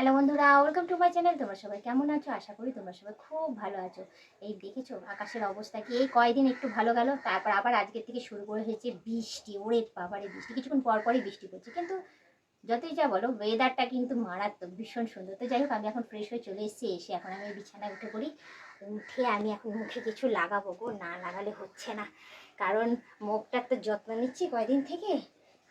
Hello বন্ধুরা welcome to my channel তোমরা সবাই কেমন আছো? আশা করি তোমরা সবাই খুব ভালো আছো। এই দেখেছ, আকাশের অবস্থা কি? এই কয়দিন একটু ভালো গেল, তারপর আবার আজকের থেকে শুরু করে হয়েছে বৃষ্টি। ওরে বাবারে, বৃষ্টি। কিছুক্ষণ পর পরই বৃষ্টি পড়ছে। কিন্তু যতই যা বলো ওয়েদারটা কিন্তু মারাত্মক, ভীষণ সুন্দর। তো যাই হোক, আমি এখন ফ্রেশ হয়ে চলে এসেছি, এসে এখন আমি বিছানায় উঠে পড়ি। উঠে আমি এখন মুখে কিছু লাগাবো গো, না লাগালে হচ্ছে না। কারণ মুখটার তো যত্ন নিচ্ছি কয়দিন থেকে?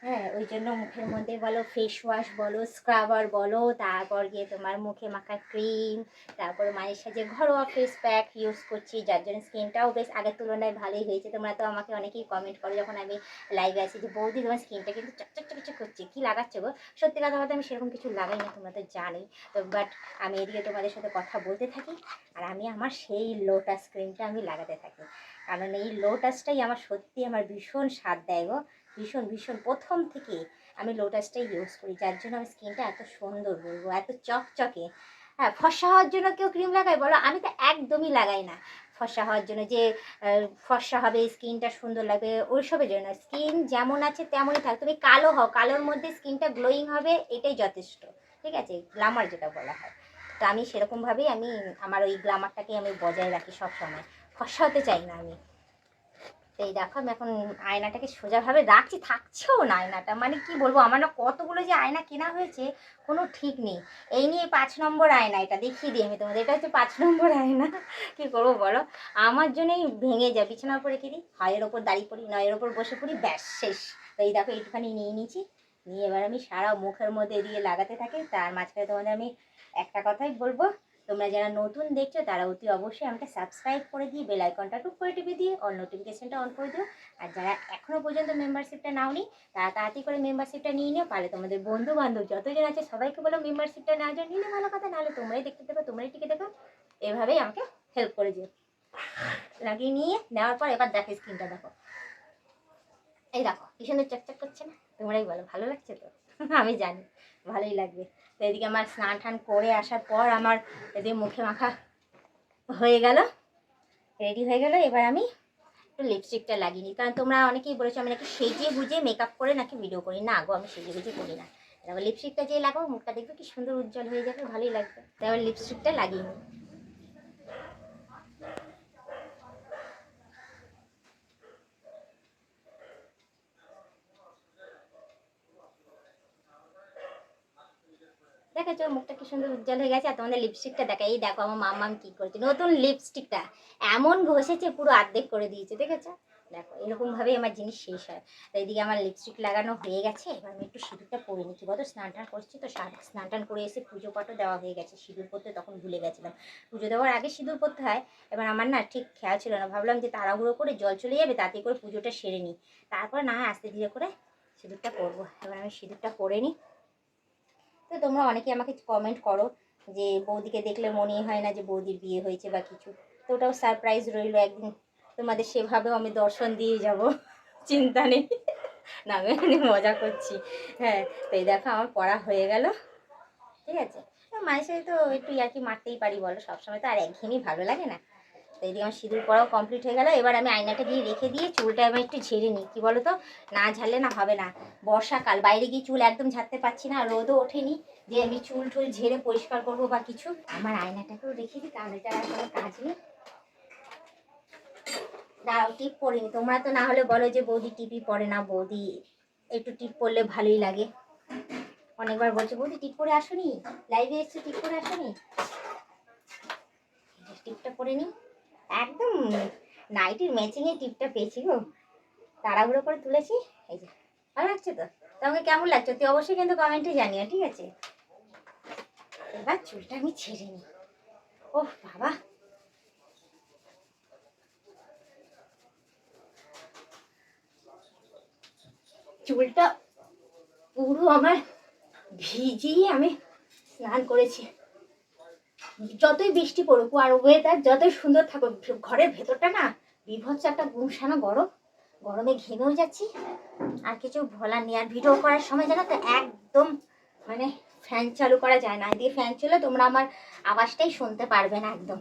হ্যাঁ ওই জন্য মুখের মধ্যে বলো ফেস ওয়াশ বলো স্ক্রাবার বলো তারপর গিয়ে তোমার মুখে মাখা ক্রিম তারপর মাঝে সাঝে ঘরোয়া ফেস প্যাক ইউজ করছি, যার জন্য স্কিনটাও বেশ আগের তুলনায় ভালোই হয়েছে। তোমরা তো আমাকে অনেকেই কমেন্ট করো যখন আমি লাইভে আছি যে, বৌদি, তোমার স্কিনটা কিন্তু চকচক চকচক করছে, কী লাগাচ্ছ গো? সত্যি কথা বলতে আমি সেরকম কিছু লাগাই না, তোমরা তো জানোই। তো বাট আমি এদিকে তোমাদের সাথে কথা বলতে থাকি আর আমি আমার সেই লোটাস ক্রিমটা আমি লাগাতে থাকি। কারণ এই লোটাসটাই আমার সত্যি আমার ভীষণ স্বাদ দেয় গো। ভীষণ ভীষণ। প্রথম থেকে আমি লোটাসটাই ইউজ করি, যার জন্য আমার স্কিনটা এত সুন্দর বলব, এত চকচকে। হ্যাঁ ফর্সা হওয়ার জন্য কেউ ক্রিম লাগায় বলো? আমি তো একদমই লাগাই না। ফর্সা হওয়ার জন্য যে ফর্সা হবে স্কিনটা সুন্দর লাগবে, ওইসবের জন্য স্কিন যেমন আছে তেমনই থাক, তুমি কালো হও, কালোর মধ্যে স্কিনটা গ্লোয়িং হবে, এটাই যথেষ্ট। ঠিক আছে? গ্লামার যেটা বলা হয়। তো আমি সেরকমভাবেই আমি, আমার ওই গ্লামারটাকে আমি বজায় রাখি সব সময় ফর্সা হতে চাই না আমি। এই দেখো আমি এখন আয়নাটাকে সোজাভাবে রাখছি, থাকছেও না আয়নাটা। মানে কি বলব, আমার না কতগুলো যে আয়না কেনা হয়েছে, কোনো ঠিক নেই। এই নিয়ে পাঁচ নম্বর আয়না এটা, দেখিয়ে দিই আমি তোমাদের। এটা হচ্ছে পাঁচ নম্বর আয়না। কি করব বলো? আমার জন্যই ভেঙে যায়, বিছানার উপর দিই? হায়ের ওপর দাঁড়িয়ে পড়ি নয়ের ওপর বসে পড়ি, ব্যাস, শেষ। তো এই দেখো একটুখানি নিয়ে নিয়েছি। নিয়ে এবার আমি সারা মুখের মধ্যে দিয়ে লাগাতে থাকি। তার মাঝখানে তোমাদের আমি একটা কথাই বলব তোমরা যারা নতুন দেখছ তারা অতি অবশ্যই আমাকে সাবস্ক্রাইব করে দিয়ে বেল আইকনটা টুক করে টিপে দিয়ে অল নোটিফিকেশনটা অন করে দিও। আর যারা এখনও পর্যন্ত মেম্বারশিপটা নাও নাওনি, তারা তাড়াতাড়ি করে মেম্বারশিপটা নিয়ে নিও পারলে তোমাদের বন্ধু বান্ধব যতজন আছে সবাইকে বলো মেম্বারশিপটা নেওয়ার জন্য নিলে ভালো কথা, নাহলে তোমরাই দেখতে দেবে তোমরাই টিকে দেখো, এভাবেই আমাকে হেল্প করে দিও লাগিয়ে নিয়ে নেওয়ার পর এবার দেখো স্ক্রিনটা দেখো। এই দেখো কি চকচক করছে না? তোমরাই বলো, ভালো লাগছে তো? আমি জানি, ভালোই লাগবে। তো এদিকে আমার স্নান টান করে আসার পর আমার এদিকে মুখে মাখা হয়ে গেল রেডি হয়ে গেল। এবার আমি একটু লিপস্টিকটা লাগিয়ে কারণ তোমরা অনেকেই বলেছ, আমি নাকি সেজে গুজে মেকআপ করে নাকি ভিডিও করি। না গো, আমি সেজে গুজে করি না। এবার লিপস্টিকটা যে লাগাবো মুখটা দেখবে কি সুন্দর উজ্জ্বল হয়ে যাবে, ভালোই লাগবে। আবার লিপস্টিকটা লাগিয়ে নিই। দেখেছ মুখটা কি সুন্দর উজ্জ্বল হয়ে গেছে, আর তোমাদের লিপস্টিকটা দেখা, এই দেখো আমার মাম্মাম কি করেছে, নতুন লিপস্টিকটা এমন ঘষেছে, পুরো আর্ধেক করে দিয়েছে, দেখেছ? দেখো এরকমভাবেই আমার জিনিস শেষ হয়। তো এইদিকে আমার লিপস্টিক লাগানো হয়ে গেছে, এবার আমি একটু সিঁদুরটা পরে নিচ্ছি। কত স্নান টান করছি তো, স্নান টান করে এসে পুজো পাঠও দেওয়া হয়ে গেছে, সিঁদুর পরতে তখন ভুলে গেছিলাম। পুজো দেওয়ার আগে সিঁদুর পরতে হয়, এবার আমার না ঠিক খেয়াল ছিল না, ভাবলাম যে তাড়াহুড়ো করে জল চলে যাবে, তাতে করে পুজোটা সেরে নিই। তারপর না আস্তে ধীরে করে সিঁদুরটা করব এবার আমি সিঁদুরটা করে নিই। তো তোমরা অনেকে আমাকে কমেন্ট করো যে বৌদিকে দেখলে মনেই হয় না যে বৌদির বিয়ে হয়েছে বা কিছু। তো ওটাও সারপ্রাইজ রইল একদিন। তোমাদের সেভাবেও আমি দর্শন দিয়ে যাব। চিন্তা নেই। না, আমি এখানে মজা করছি। হ্যাঁ তো এই দেখো আমার পড়া হয়ে গেল। ঠিক আছে? মায়ের সাথে তো একটু আর কি মারতেই পারি বলো, সবসময় তো আর একঘেয়েমি ভালো লাগে না। তো এইদিকে আমার সিঁদুর পড়াও কমপ্লিট হয়ে গেল। এবার আমি আয়নাটা দিয়ে রেখে দিয়ে চুলটা আমি একটু ঝেড়ে নিই। কী বলো তো না ঝাড়লে না হবে না। বর্ষাকাল, বাইরে গিয়ে চুল একদম ঝাড়তে পারছি না, রোদও ওঠেনি। যে আমি চুল টুল ঝেড়ে পরিষ্কার করব বা কিছু, আমার আয়নাটাকেও রেখে দিই কারণ এটা আর কোনো কাজ নেই। দাঁড়াও, টিপ পরিনি তোমরা তো না হলে বলো যে, বৌদি টিপি পরে না, বৌদি একটু টিপ পরলে ভালোই লাগে। অনেকবার বলছে, বৌদি টিপ পরে আসুনি? লাইভে এসছে, টিপ পরে আসুনি? টিপটা পরে নি। একদম নাইটির ম্যাচিংয়ে টিপটা পেয়েছি গো। তাড়াহুড়ো করে তুলেছি, এই যে, ভালো লাগছে তো? তোমাকে কেমন লাগছে? তুই অবশ্যই কিন্তু কমেন্টে জানিও, ঠিক আছে? এবার চুলটা আমি ছেড়ে নিই। ওহ, বাবা। চুলটা পুরো আমার ভিজিয়ে আমি স্নান করেছি। যতই বৃষ্টি পড়ুক, আর ওয়েদার যতই সুন্দর থাকুক, ঘরের ভেতরটা না বিভৎস একটা গুমসানো গরম। গরমে ঘেমেও যাচ্ছি। আর কিছু ভোলার নেই। আর ভিডিও করার সময় জানো তো, একদম মানে ফ্যান চালু করা যায় না। এদিকে ফ্যান চলে তোমরা আমার আওয়াজটাই শুনতে পারবে না একদম।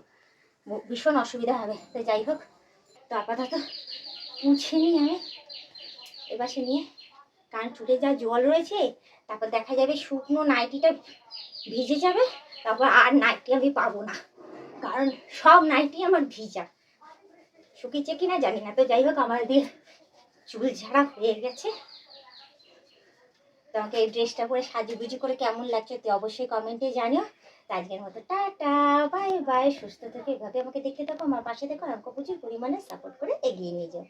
ভীষণ অসুবিধা হবে। তো যাই হোক তো আপাতত মুছে নিই আমি। এবার সে নিয়ে কারণ চুটে যা জল রয়েছে, তারপর দেখা যাবে শুকনো নাইটিটা ভিজে যাবে। তারপর আর নাইটি আমি পাবো না। কারণ সব নাইটি আমার ভিজা। শুকিয়েছে কিনা জানি না, তো যাই হোক, আমার দিয়ে চুল ঝাড়া হয়ে গেছে। তোমাকে এই ড্রেসটা পরে সাজুগুজু করে কেমন লাগছে তুই অবশ্যই কমেন্টে জানিও। আজকের মতো টাটা বাই বাই সুস্থ থেকে এভাবে আমাকে দেখতে থাকো, আমার পাশে দেখো আমাকে প্রচুর পরিমাণে সাপোর্ট করে এগিয়ে নিয়ে যাও।